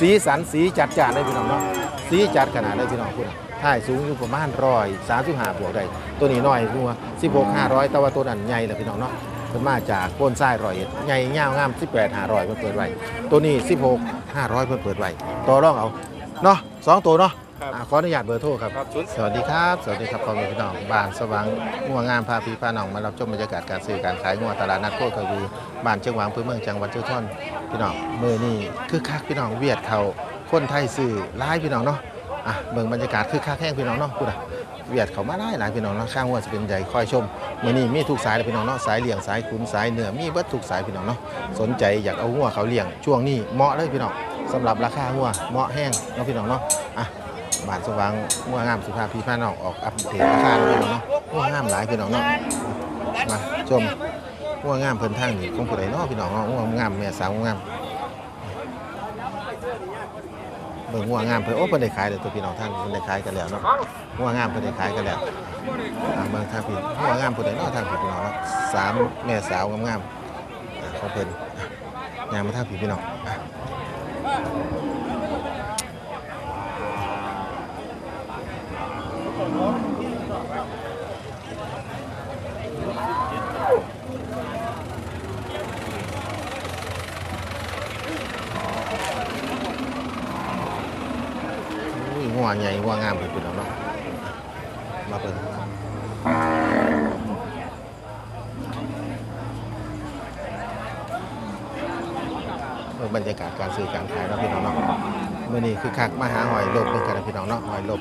สีสันสีจัดจ้านเลยพี่น้องเนาะสีจัดขนาดเลยพี่น้องคุณถ่ายสูงอยู่ประมาณร้อยสามสิบห้าบวกได้ตัวนี้น้อยรัวสิบหกห้าร้อยแต่ว่าตัวนั้นใหญ่เลยพี่น้องเนาะเป็นมาจากโคนทรายร้อยเอ็ดใหญ่ยางามสิบแปดห้าร้อยเพิ่นเปิดไว้ตัวนี้สิบหกห้าร้อยเพิ่นเปิดไว้ต่อรองเอาเนาะสองตัวเนาะ ครับอะขออนุญาตเบอร์โทรครับ ครับศูนย์สวัสดีครับ สวัสดีครับพ่อแม่พี่น้องบ้านสว่างงัวงามพาพี่พาน้องมารับชมบรรยากาศการซื้อการขายงัวตลาดนัดโคกระวีบ้านเชียงหวางพื้นเมืองจังหวัดเชียงท่อนพี่น้องมือนี่คือคักพี่น้องเวียดเขาคนไทยซื้อหลายพี่น้องเนาะอะเบิ่งบรรยากาศคือคักแห้งพี่น้องเนาะพูดอะเวียดเขามาหลายหลายพี่น้องเนาะข้างวัวจะเป็นใหญ่คอยชมมือนี่มีทุกสายเลยพี่น้องเนาะสายเลี้ยงสายขุนสายเนื้อมีเบิดทุกสายพี่น้องเนาะสนใจอยากเอางัวเขาเลี้ยงช่วงนี้เหมาะเลยพี่น้องสำหรับราคางัวเหมาะแห้งเนาะพี่น้องเนาะอะ บานสว่างงัวงามสุภาพพี่พาน้องออกอัปเดตราคาเลยเนาะงัวงามหลายพี่น้องเนาะมาชมงัวงามเพิ่นทางนี่ของผู้ใดเนาะพี่น้องเนาะงัวงามแม่สาวงัวงามเบิ่งงัวงามเพิ่นโอ้เพิ่นได้ขายเด้อตัวพี่น้องท่านเพิ่นได้ขายกันแล้วเนาะงัวงามเพิ่นได้ขายกันแล้วเบิ่งทางพี่งัวงามผู้ใดเนาะทางพี่น้องเนาะสามแม่สาวงามๆอ่าของเพิ่นอะยางมาทางพี่พี่น้อง หัวใหญ่งัวงามเลยพี่น้องเนาะมาเปิดบรรยากาศการซื้อการขายเนาะพี่น้องเนาะเมื่อนี้คือคักมาหาหอยลบเพิ่นกันนะพี่น้องเนาะหอยลบ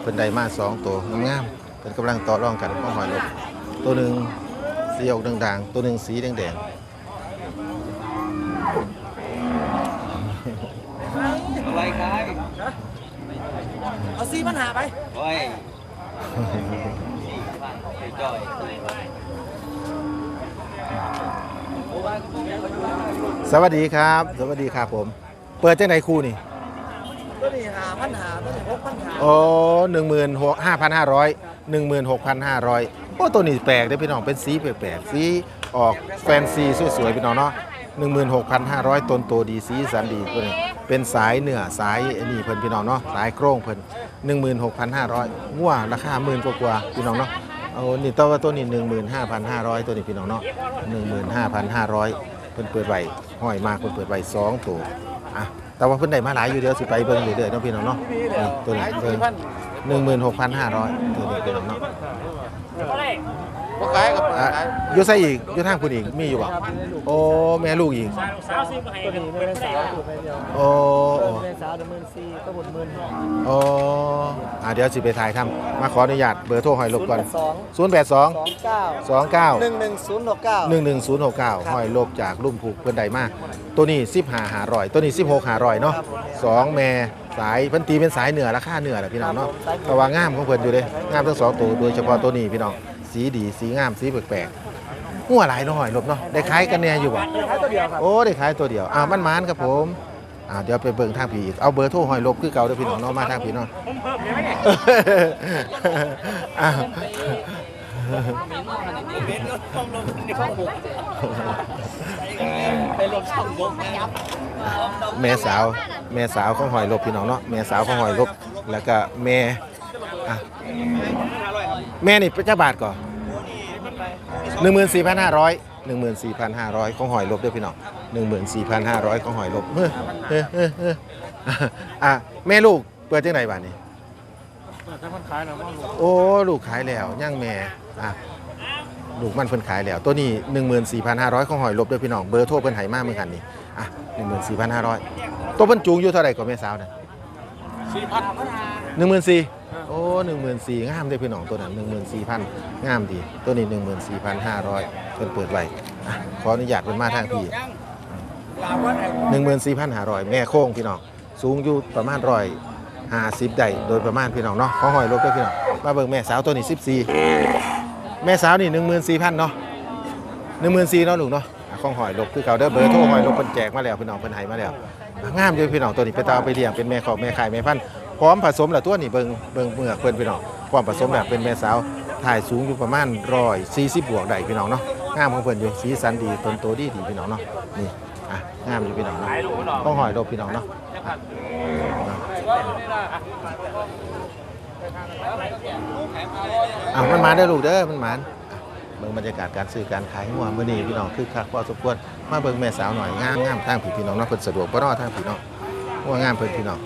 เพิ่นไดมาสองตัวงามๆเพิ่นกำลังต่อรองกันของหอยลบตัวหนึ่งสีออกด่างๆตัวหนึ่งสีแดงอะไรครับ เอาซีปัญหาไปโอ้ยจ่อยๆสวัสดีครับ สวัสดีครับผม เปิดจังไหนคู่นี่ตัวนี้หาปัญหาตัวนี้หกปัญหาโอ้หนึ่งหมื่นหกห้าพันห้าร้อยหนึ่งหมื่นหกพันห้าร้อยโอ้ตัวนี้แปลกเด้อพี่น้องเป็นสีแปลกๆสีออกแฟนซีสวยๆพี่น้องเนาะหนึ่งหมื่นหกพันห้าร้อยต้นโตดีสีสันดีตัวนี้เป็นสายเนื้อสายไอ้นี่เพิ่นพี่น้องเนาะสายโครงเพิ่น หนึ่งหมื่นหกพันห้าร้อยงัวราคาหมื่นกว่าๆพี่น้องเนาะเอานี่ตัวตัวนี้หนึ่งหมื่นห้าพันห้าร้อยตัวนี้พี่น้องเนาะหนึ่งหมื่นห้าพันห้าร้อยเพิ่นเปิดไว้ห้อยมากเพิ่นเปิดไว้สองตัวอะแต่ว่าเพิ่นได้มาหลายอยู่เดียวสิไปเบิ่งเรื่อยๆเนาะพี่น้องเนาะนี่ตัวนี้เบิ่งหนึ่งหมื่นหกพันห้าร้อยตัวนี้เป็นของเนาะ พวกขายกับอะอยูไซอีกอยูทางคุณอีกมีอยู่บ่โอ้แม่ลูกอีกตัวนี้ไม่ได้สาวถูกไปเดียวโอ้โอ้ไม่ได้สาวเดี๋ยวหมื่นสี่ก็หมดหมื่นโอ้อะเดี๋ยวสิไปถ่ายทำมาขออนุญาตเบอร์โทรหอยลบก่อน สอง0 8 2สองเก้า2 9หนึ่งหนึ่งศูนย์หกเก้า 1 1 0 6 9หอยลบจากลุ่มผูกเพื่อนใดมาก ตัวนี้10หาหาร่อยตัวนี้ 16หาร่อยเนาะสองแม่สายเพิ่นตีเป็นสายเหนือราคาเหนือแหละพี่น้องเนาะแต่ว่างามของเพิ่นอยู่เด้งามทั้งสองตัวโดยเฉพาะตัวนี้พี่น้อง สีดีสีงามสีแปลกๆหัวหลายเนาะหอยลบเนาะได้ขายกันแน่อยู่บ่ขายตัวเดียวครับโอ้ได้ขายตัวเดียวอ่ามันมานครับผมอ่าเดี๋ยวไปเบิ่งทางผีอีกเอาเบอร์โทรหอยลบคือเก่าเด้อพี่น้องเนาะมาทางผีเนาะผมเพิ่มได้ไหมเนี่ยอ้าวแม่สาวแม่สาวของหอยลบพี่น้องเนาะแม่สาวของหอยลบแล้วก็แม่อะ แม่นี่เป็นเจ้าบาทก่อนหนึ่งหมื่นสี่พันห้าร้อยหนึ่งหมื่นสี่พันห้าร้อยของหอยลบด้วยพี่น้องหนึ่งหมื่นสี่พันห้าร้อยของหอยลบเฮ้ยเฮ้ยเฮ้ยเฮ้ยอะแม่ลูกเปิดที่ไหนบ้านนี้ถ้ามันขายนะมันโอ้ลูกขายแล้วย่างแม่อะลูกมันเพิ่นขายแล้ว ตัวนี้14,500ของหอยลบด้วยพี่น้องเบอร์โทรเพิ่นให้มาเหมือนกันนี่อะ14,500ตัวเพิ่นจูงอยู่เท่าไหร่ก็แม่สาวน่ะสี่พัน14,000โอ้14,000งามเด้พี่น้องตัวนั้น14,000งามดี ตัวนี้14,500เพิ่นเปิดไว้อะขออนุญาตเพิ่นมาทางพี่14,500แม่โค้งพี่น้องสูงอยู่ประมาณร้อยห้าสิบได้โดยประมาณพี่น้องเนาะขอหอยลบด้วยพี่น้องมาเบิ่งแม่สาวตัวนี้14แม่สาวนี่หนึ่งหมื่นสี่พันเนาะหนึ่งหมื่นสี่เนาะลูกเนาะอะของหอยลบคือเก่าเด้อเบอร์โทรหอยลบเพิ่นแจกมาแล้วพี่น้องเพิ่นให้มาแล้วอะงามอยู่พี่น้องตัวนี้ไปตาไปเลี้ยงเป็นแม่ขอแม่ไข่แม่พันธุ์ พร้อมผสมแล้วตัวนี้เบิงเบิงเมือกเพิ่นพี่น้องพร้อมผสมแล้วเป็นแม่สาวถ่ายสูงอยู่ประมาณร้อยสี่สิบบวกได้พี่น้องเนาะงามของเพิ่นอยู่สีสันดีต้นโตดีดีพี่น้องเนาะนี่อะงามอยู่พี่น้องเนาะของหอยลบพี่น้องเนาะอะมันมาได้ลูกเด้อมันหมาเบิ่งบรรยากาศการซื้อการขายงัวมื้อนี้พี่น้องคือคักพอสมควรมาเบิ่งแม่สาวหน่อยงามงามทางพี่พี่น้องเนาะเพิ่นสะดวกบ่เนาะทางพี่น้องงัวงามเพิ่นพี่น้อง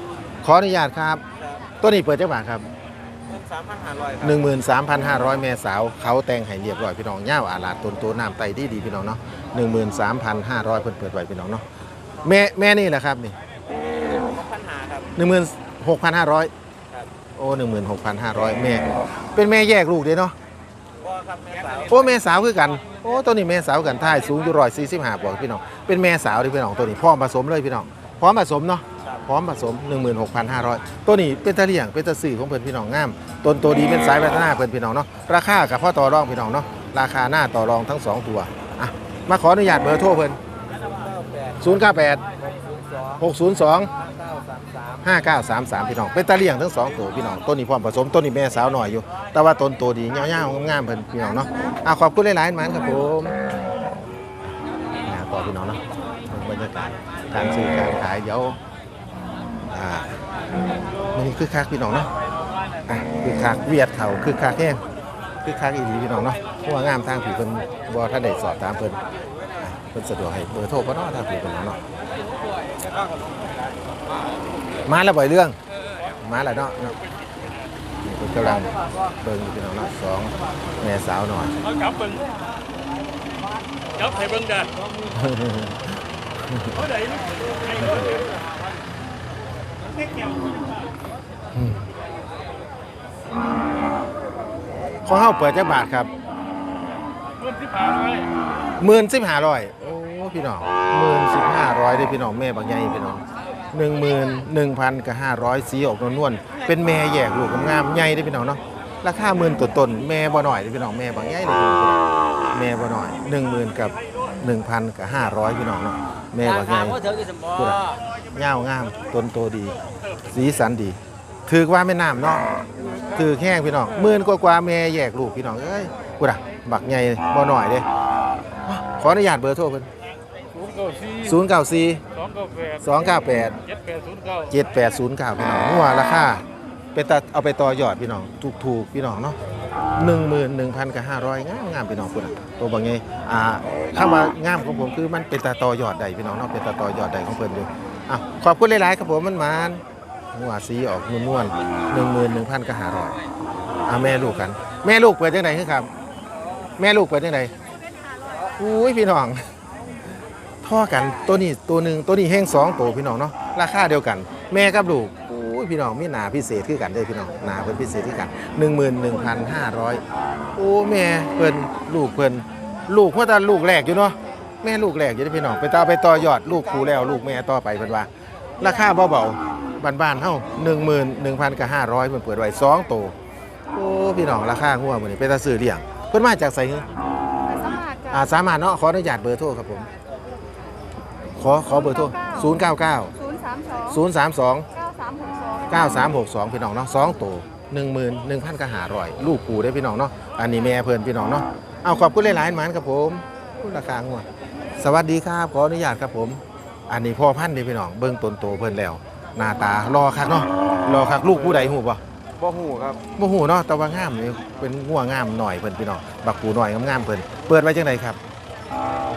ขออนุญาตครับ ตัวนี้เปิดจักบาทครับ สามพันห้าร้อย13,500 แม่สาว เขาแต่งให้เรียบร้อยพี่น้องยาวอาลาดต้นโตน้ำไตดีดีพี่น้องเนาะ13,500 เพิ่นเปิดไว้พี่น้องเนาะแม่แม่นี่แหละครับนี่พันหาครับ 16,500ครับโอ้16,500 แม่ เป็นแม่แยกลูกเด้เนาะ พ่อครับแม่สาวโอ้แม่สาวคือกัน โอ้ตัวนี้แม่สาวกันท่ายสูงอยู่ร้อยสี่สิบห้าบวกพี่น้อง เป็นแม่สาวที่พี่น้องตัวนี้พร้อมผสมเลยพี่น้องพร้อมผสมเนาะ พร้อมผสม 16,500 ตัวนี้เป็นตะเลี่ยงเป็นตะสื่อของเพิ่นพี่น้องงามต้นตัวดีเป็นสายพัฒนาเพิ่นพี่น้องเนาะราคากับพ่อต่อรองพี่น้องเนาะราคาหน้าต่อรองทั้งสองตัวอะมาขออนุญาตเบอร์โทรเพิ่นเก้าแปด098ศูนย์สอง602เก้าสามสาม5933 พี่น้อง เป็นตะเลี่ยงทั้งสองตัวพี่น้องต้นนี้พร้อมผสมต้นนี้แม่สาวหน่อยอยู่ แต่ว่าต้นโตดีเงาวๆงามๆเพิ่นพี่น้องเนาะอะขอบคุณหลายๆมันครับผมต่อพี่น้องเนาะบรรยากาศการซื้อการขายเดี๋ยว อ่ามันนี่คือคักพี่น้องเนาะอะคือคักเวียดเขาคือคักแห้งคือคักอีหลีพี่น้องเนาะเพราะว่างามทางผีเพิ่นบ่ท่านได้สอบตามเพิ่นอะเพิ่นสะดวกให้เบอร์โทรบ่เนาะทางผีเพิ่นเนาะมาแล้วบ่อยเรื่องมาแล้วเนาะเนาะนี่เพิ่นกำลังเบิ่งอยู่พี่น้องเนาะสองแม่สาวหน่อย เอาจับเบิ่งจับให้เบิ่งแดดเอาได้ลูกให้เบิ่ง ของเฮาเปิดจักบาทครับเบิ่งที่ผ่านไว้หมื่นสิบห้าร้อยโอ้พี่น้องหมื่นสิบห้าร้อยได้พี่น้องแม่บางใหญ่พี่น้องหนึ่งหมื่นหนึ่งพันกับห้าร้อยสีออกนวลๆเป็นแม่แยกลูกงามใหญ่ได้พี่น้องเนาะราคาหมื่นต้นแม่บ่หน่อยได้พี่น้องแม่บางใหญ่เลยพี่น้องแม่บ่หน่อยหนึ่งหมื่นกับ หนึ่งพันกับห้าร้อยพี่น้องเนาะแม่บางใหญ่พ่อเธอกี่สมบพูดอะเงาวงามต้นโตดี สีสันดี ถือว่าแม่น้ำเนาะถือแห้งพี่น้องหมื่นกว่าๆแม่แยกลูกพี่น้องเอ้ยพูดอะบักใหญ่บ่หน่อยเด้ขออนุญาตเบอร์โทรเพิ่นศูนย์เก้าสี่094สองเก้าแปด298เจ็ดแปดศูนย์เก้า7809พี่น้องงัวราคาเป็นตาเอาไปต่อยอดพี่น้องถูกๆพี่น้องเนาะ 11,000กับ500งามงามพี่น้องพุ่นน่ะตัวบางไงอ่าคำว่างามของผมคือมันเป็นตาต่อยอดได้พี่น้องเนาะเป็นตาต่อยอดได้ของเพิ่นอยู่อะขอบคุณหลายๆครับผมมันมานงัวสีออกนวลๆ11,000กับ500อะแม่ลูกกัน แม่ลูกเปิดจังไดคือครับ แม่ลูกเปิดจังไดอุ้ยพี่น้องท่อกันตัวนี้ตัวหนึ่งตัวนี้แห้งสองตัวพี่น้องเนาะราคาเดียวกัน แม่กับลูก พี่น้องมีนาพิเศษคือกันเด้พี่น้องนาเพิ่นพิเศษคือกัน11,500 โอ้แม่เพิ่นลูกเพิ่นลูกเมื่อตอลูกแรกอยู่เนาะแม่ลูกแรกอยู่ได้พี่น้องไปต่อไปต่อยอดลูกครูแล้วลูกแม่ต่อไปเพิ่นว่า ราคาเบาๆบ้านๆเท่า11,000กับ500เพิ่นเปิดไว้2โตโอ้พี่น้องราคาหัวมื้อนี้ไปตาซื้อเลี้ยงเพิ่นมาจากไสฮึอ่าสามารถเนาะขออนุญาตเบอร์โทรครับผมขอขอเบอร์โทร099 032 032 9362 พี่น้องเนาะสองตัว11,000ก็หาร่อยลูกปูได้พี่น้องเนาะอันนี้แม่เพื่อนพี่น้องเนาะเอาขอบคุณหลายๆหมันครับผมคุณราคางวดสวัสดีครับขออนุญาตครับผม อันนี้พ่อพันธุ์นี่พี่น้องเบิ้งต้นโตเพิ่นแล้ว หน้าตารอคักเนาะรอคักลูกผู้ใดหูบ่บ่หูครับบ่หูเนาะแต่ว่างามนี่เป็นงัวงามหน่อยเพิ่นพี่น้องบักปูหน่อยงามๆเพิ่นเปิดไว้จังไดครับ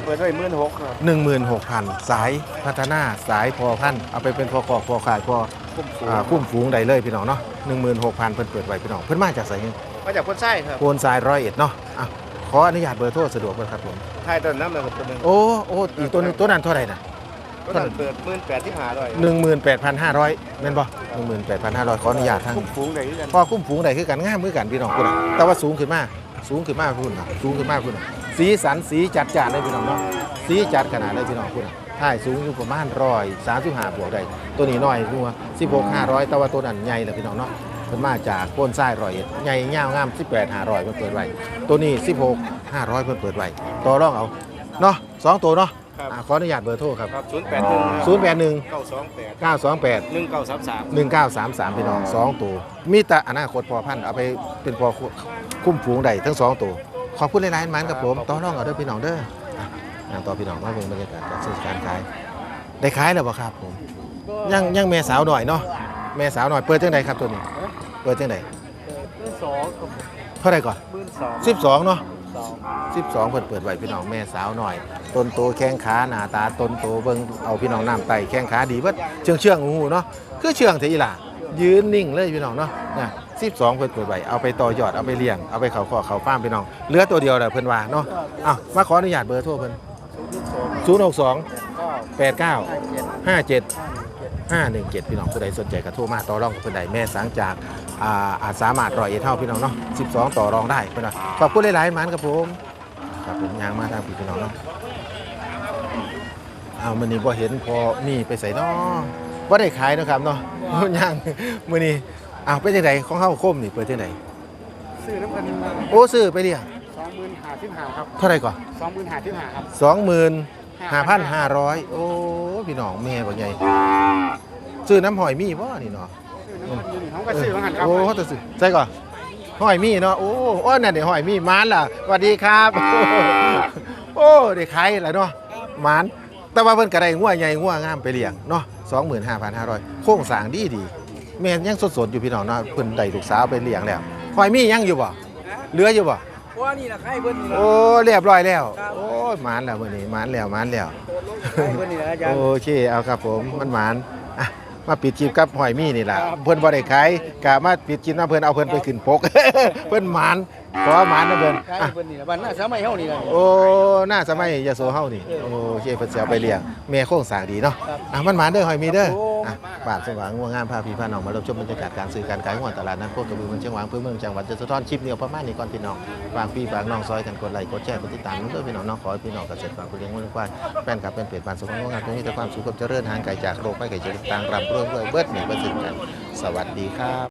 เปิดไว้หมื่นหกครับหนึ่งหมื่นหกพันสายพัฒนาสายพ่อพันธุ์เอาไปเป็นพ่อกอกพ่อขายพอ คุ้มสูงอ่าคุ้มฝูงได้เลยพี่น้องเนาะ16,000เพิ่นเปิดไว้พี่น้องเพิ่นมาจากไสเงินมาจากคนไส้ครับโพนทรายร้อยเอ็ดเนาะอะขออนุญาตเบอร์โทรสะดวกบ่ครับผมไทยต้นน้ำเลยครับตัวหนึงโอ้โอ้อีกตัวหนึงตัวนั้นเท่าไหร่น่ะก็ต้องเปิดหมื่นแปดที่หาด้วย18,500แม่นบ่18,500ขออนุญาตทางคุ้มสูงได้ที่กันพอคุ้มฝูงได้คือกันงามคือกันพี่น้องพุ่นน่ะแต่ว่าสูงขึ้นมาสูงขึ้นมากพุ่นน่ะสูงขึ้นมากพุ่นน่ะสีสันสีจัดจ้านเลยพี่น้องเนาะสีจัดขนาดเลยพี่น้องพุ่นน่ะ ถ่ายสูงอยู่ประมาณ135บวกได้ตัวนี้น้อยนัว16 500แต่ว่าตัวนั้นใหญ่เลยพี่น้องเนาะเพิ่นมาจากโคนทรายร้อยเอ็ดใหญ่ยาวงาม18 500เพิ่นเปิดไว้ตัวนี้16 500เพิ่นเปิดไว้ต่อรองเอาเนาะสองตัวเนาะอะขออนุญาตเบอร์โทรครับครับศูนย์แปดหนึ่ง081เก้าสองแปด928หนึ่งเก้าสามสาม1933พี่น้องสองตัว มีแต่อนาคตพอพันธุ์เอาไปเป็นพอคุ้มฝูงใดทั้งสองตัว ขอบคุณหลายๆมันกับผม ต่อรองเอาเด้อพี่น้องเด้ออะ งานต่อพี่น้องมาเบิ่งบรรยากาศการซื้อการขาย ได้ขายแล้วบ่ครับผมยังยังแม่สาวหน่อยเนาะแม่สาวหน่อยเปิดจังไดครับตัวนี้ เปิดจังไดเมื่อสองกับเท่าไหร่ก่อนมื่นสอง12เนาะสอง12เพิ่นเปิดไว้พี่น้องแม่สาวหน่อย ต้นโตแข้งขาหน้าตาต้นโตเบิ่งเอาพี่น้องน้ำไตแข้งขาดีเบิดเชื่องเชื่องหูเนาะคือเชื่องเทอีหล่ายืนนิ่งเลยพี่น้องเนาะนะ12เพิ่นเปิดไว้เอาไปต่อยอดเอาไปเลี้ยงเอาไปเขาขอเขาฟาร์มพี่น้องเหลือตัวเดียวแหละเพิ่นว่าเนาะอ้าวมาขออนุญาตเบอร์โทรเพิ่น 062 89 57 517 พี่น้องผู้ใดสนใจก็โทรมาต่อรองกับเพิ่นใดแม่สังจากอ่าอาจสามารถรอยเอเท่าพี่น้องเนาะ12 ต่อรองได้เพิ่นว่าขอบคุณหลายๆหมันครับผมครับผมยางมาทางพี่พี่น้องเนาะเอามื้อนี้บ่เห็นพอมีไปใส่น้อบ่ได้ขายเนาะครับเนาะย่างมื้อนี้อ้าวเป็นจังไดของเฮาคมนี่เปิดจังไดซื้อน้ำกันโอ้ซื้อไปเลี้ยงสองหมื่นห้าสิบห้าครับเท่าไหร่ก่อนสองหมื่นห้าสิบห้าครับ 25,500โอ้พี่น้องแม่บ่ใหญ่ซื้อน้ำหอยมีบ่นี่เนาะซื้อน้ำกันอยู่นี่เขาก็ซื้อมาหันครับโอ้เขาจะซื้อใช่ก่อนหอยมีเนาะโอ้โอ้นั่นเดี๋ยวหอยมีมานล่ะสวัสดีครับ โอ้ได้ขายแล้วเนาะมานแต่ว่าเพิ่นก็ได้งัวใหญ่งัวงามไปเลี้ยงเนาะ25,500โครงสร้างดีดีแม่นยังสดๆอยู่พี่น้องเนาะเพิ่นได้ลูกสาวไปเลี้ยงแล้วหอยมียังอยู่บ่เหลืออยู่บ่ ว่านี่นะใครเบิ้ลนี่นะ โอ้เรียบร้อยแล้วโอ้ยหมานแล้วมื้อนี้หมานแล้วหมานแล้วใครเบิ้ลนี่นะอาจารย์ โอเคเอาครับผมมันหมานอะมาปิดคลิปกับหอยมี่นี่ล่ะเพิ่นบ่ได้ขายกะมาปิดคลิปนํเพิ่นเอาเพิ่นไปขึ้นปก เพิ่นหมาน ขอหมานนะเพิ่นใครอะเบิ้ลนี่นะบ้านหน้าสมัยเฮานี่นะโอ้หน้าสมัยยโสเฮานี่โอเคเพิ่นสิเอาไปเลี้ยงแม่โครงสร้างดีเนาะอะมันหมานเด้อหอยมีเด้ออะบ้านสว่างงัวงามพาพี่พาน้องมารับชมบรรยากาศการซื้อการขายงัวตลาดนัดโคกระบือมันเชียงหวางเพื่อเมืองจังหวัดยโสธรคลิปนี้เอาประมาณนี้ก่อนพี่น้องฝากพี่ฝากน้องซอยกันกดไลค์กดแชร์กดติดตามนำเด้อพี่น้องเน้องขอให้พี่น้องเกษตรกรผู้เลี้ยงงัวเลี้ยงควายแฟนคลับเป็นเปรตบานสมองงานตรงนี้แต่ความสุขกับเจริญห่างไกลจากโรคภัยไข้เจ็บต่างๆรำรวยรวยเบิดหนีเบิดสิ้นกัน สวัสดีครับ